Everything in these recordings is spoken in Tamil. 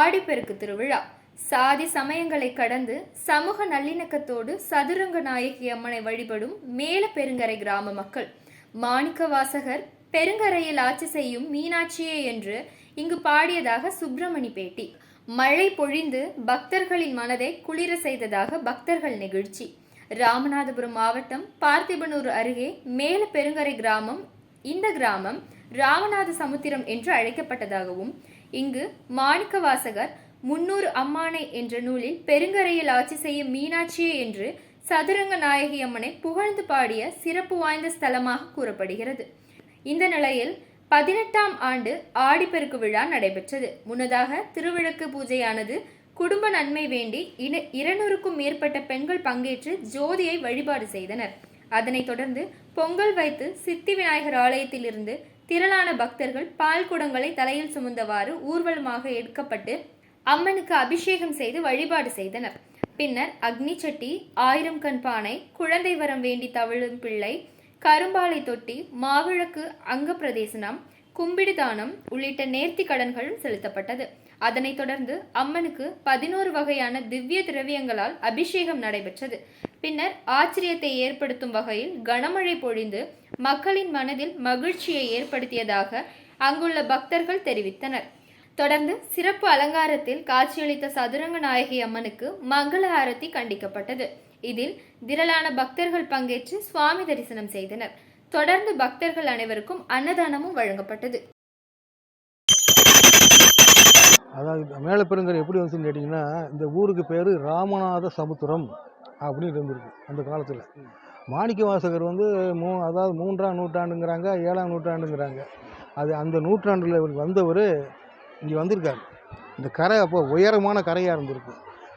ஆடிப்பெருக்கு திருவிழா. சாதி சமயங்களை கடந்து சமூக நல்லிணக்கத்தோடு சதுரங்க நாயகி அம்மனை வழிபடும் மேல பெருங்கரை கிராம மக்கள். மாணிக்க வாசகர் பெருங்கரையில் ஆட்சி செய்யும் மீனாட்சியே என்று இங்கு பாடியதாக சுப்பிரமணி பேட்டி. மழை பொழிந்து பக்தர்களின் மனதை குளிர செய்ததாக பக்தர்கள் நெகிழ்ச்சி. ராமநாதபுரம் மாவட்டம் பார்த்திபனூர் அருகே மேல பெருங்கரை கிராமம் இந்த கிராமம் ராமநாத சமுத்திரம் என்று அழைக்கப்பட்டதாகவும் இங்கு மாணிக்கவாசகர் முன்னூறு அம்மானை என்ற நூலில் பெருங்கரையில் ஆட்சி செய்யும் மீனாட்சியே என்று சதுரங்க நாயகி அம்மனை புகழ்ந்து பாடிய சிறப்பு வாய்ந்த ஸ்தலமாக கூறப்படுகிறது. இந்த நிலையில் பதினெட்டாம் ஆண்டு ஆடிப்பெருக்கு விழா நடைபெற்றது. முன்னதாக திருவிளக்கு பூஜையானது குடும்ப நன்மை வேண்டி இன- இருநூறுக்கும் மேற்பட்ட பெண்கள் பங்கேற்று ஜோதியை வழிபாடு செய்தனர். அதனைத் தொடர்ந்து பொங்கல் வைத்து சித்தி விநாயகர் ஆலயத்திலிருந்து திரளான பக்தர்கள் பால் குடங்களை தலையில் சுமந்தவாறு ஊர்வலமாக எடுக்கப்பட்டு அம்மனுக்கு அபிஷேகம் செய்து வழிபாடு செய்தனர். பின்னர் அக்னி சட்டி ஆயிரம் கண் பானை குழந்தை வரம் வேண்டி தவழும் பிள்ளை கரும்பாலை தொட்டி மாவிளக்கு அங்க பிரதேசனம் கும்பிடுதானம் உள்ளிட்ட நேர்த்தி கடன்களும் செலுத்தப்பட்டது. அதனைத் தொடர்ந்து அம்மனுக்கு பதினோரு வகையான திவ்ய திரவியங்களால் அபிஷேகம் நடைபெற்றது. பின்னர் ஆச்சரியத்தை ஏற்படுத்தும் வகையில் கனமழை பொழிந்து மக்களின் மனதில் மகிழ்ச்சியை ஏற்படுத்தியதாக அங்குள்ள பக்தர்கள் தெரிவித்தனர். தொடர்ந்து சிறப்பு அலங்காரத்தில் காட்சியளித்த சதுரங்க நாயகி அம்மனுக்கு மங்கள ஆரத்தி கண்டிக்கப்பட்டது. இதில் திரளான பக்தர்கள் பங்கேற்று சுவாமி தரிசனம் செய்தனர். தொடர்ந்து பக்தர்கள் அனைவருக்கும் அன்னதானமும் வழங்கப்பட்டது அதாவது மேலே பெருங்கரை எப்படி வந்துச்சுன்னு கேட்டிங்கன்னா இந்த ஊருக்கு பேர் ராமநாத சமுத்திரம் அப்படின்னு இருந்திருக்கு அந்த காலத்தில். மாணிக்க வாசகர் வந்து மூ அதாவது மூன்றாம் நூற்றாண்டுங்கிறாங்க ஏழாம் நூற்றாண்டுங்கிறாங்க. அது அந்த நூற்றாண்டில் இவர் வந்தவர் இங்கே வந்திருக்காரு. இந்த கரை அப்போ உயரமான கரையாக இருந்திருக்கு.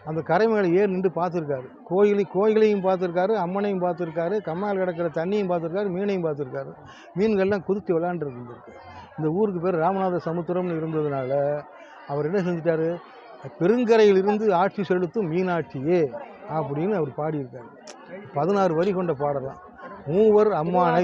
அந்த கரை மேலே ஏறி நின்று பார்த்துருக்காரு. கோயிலையும் கோயிலையும் பார்த்துருக்காரு அம்மனையும் பார்த்துருக்காரு கம்மால் கிடக்கிற தண்ணியும் பார்த்துருக்காரு மீனையும் பார்த்துருக்காரு. மீன்கள்லாம் குதித்து விளாண்டுருக்கு இந்த ஊருக்கு பேர் ராமநாத சமுத்திரம்னு இருந்ததுனால அவர் என்ன செஞ்சிட்டாரு? பெருங்கரையிலிருந்து ஆட்சி செலுத்தும் மீனாட்சியே அப்படின்னு அவர் பாடியிருக்காரு. பதினாறு வரி கொண்ட பாடலாம் மூவர் அம்மானை